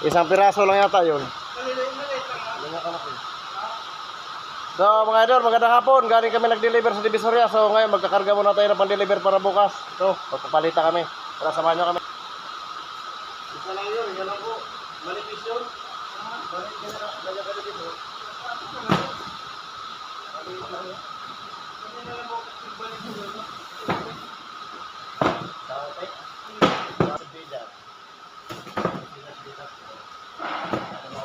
Isang piraso lang yata yun. So mga idol, magandang hapon. Galing kami nag-deliver sa Divisoria. So ngayon magkakarga muna tayo ng pang-deliver para bukas. So, magpapalita kami. Tara, samahan nyo kami ka lang po. Manipis yun. Bakit ka na nagagalit lang po. Balik mo Sa bida. Bida, bida. Ano?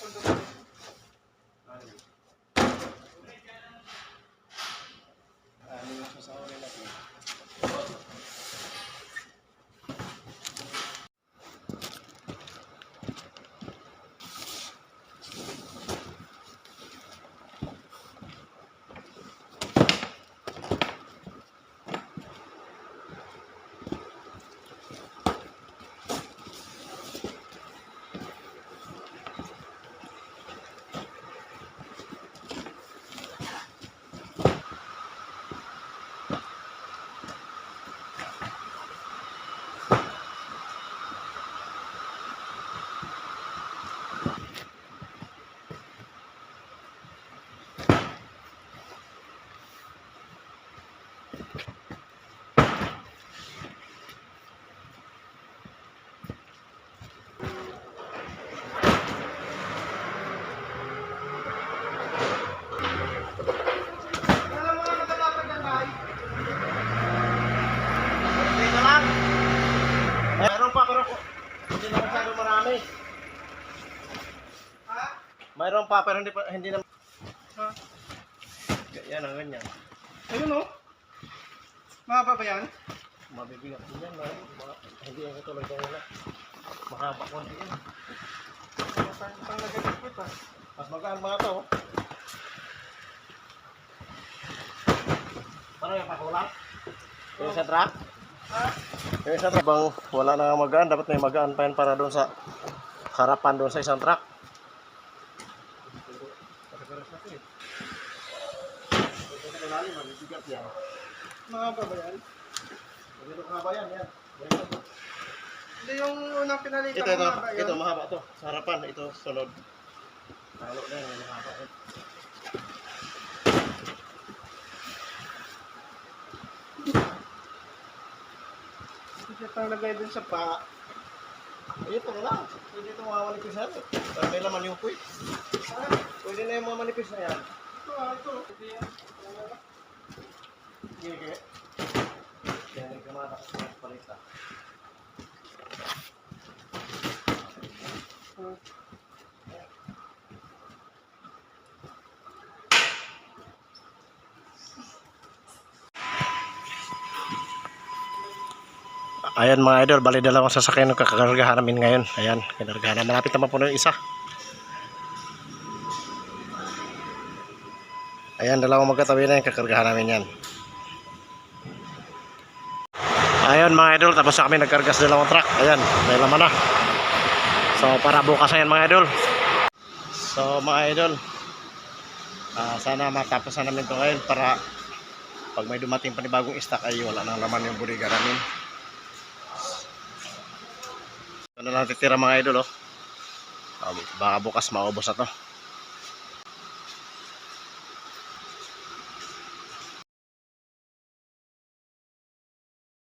கொஞ்சம் eh. Ha? Mayroon pa, pero hindi pa, hindi na. Ha? Yan ang ganyan. Ayun o. Mahaba ba yan? Mabibigat ko yan. Mahaba. Hindi ako tuloy ko wala. Mahaba ko yan. Panglagay ko ito. Mas magaan mga to. Oh. Ano yung pakulang? Yung sa truck? Ha? Yung sa truck. Bang wala na magaan, dapat may magaan pa yan para doon sa harapan doon sa isang truck. Mahaba ba yan? Mahaba yan, yan. Hindi yung unang pinalitan Ito, ito, mahaba yun. ito, mahaba to. Sa harapan, ito, sunod. Talo na yan, mahaba. yan. Kasi pang lagay dun sa pa. Ito na. Pwede ito mga manipis na ito. Para may laman yung puwit. Pwede na yung mga manipis na yan. ito ah, ito. Hindi yan. Sige. Yan, nagkamata ko sa palita. Ayan mga idol, bali dalawang sasakyan ng kakargahan namin ngayon. Ayan, kinargahan na. Malapit naman po na yung isa. Ayan, dalawang magkatabi na yung kakargahan namin yan. Ayan mga idol, tapos kami nagkargas dalawang truck. Ayan, may laman na. So para bukas na yan mga idol. So mga idol, ah, sana matapos na namin ito ngayon para pag may dumating panibagong stock ay wala nang laman yung budiga namin. Ano lang titira mga idol oh. Um, baka bukas maubos na to.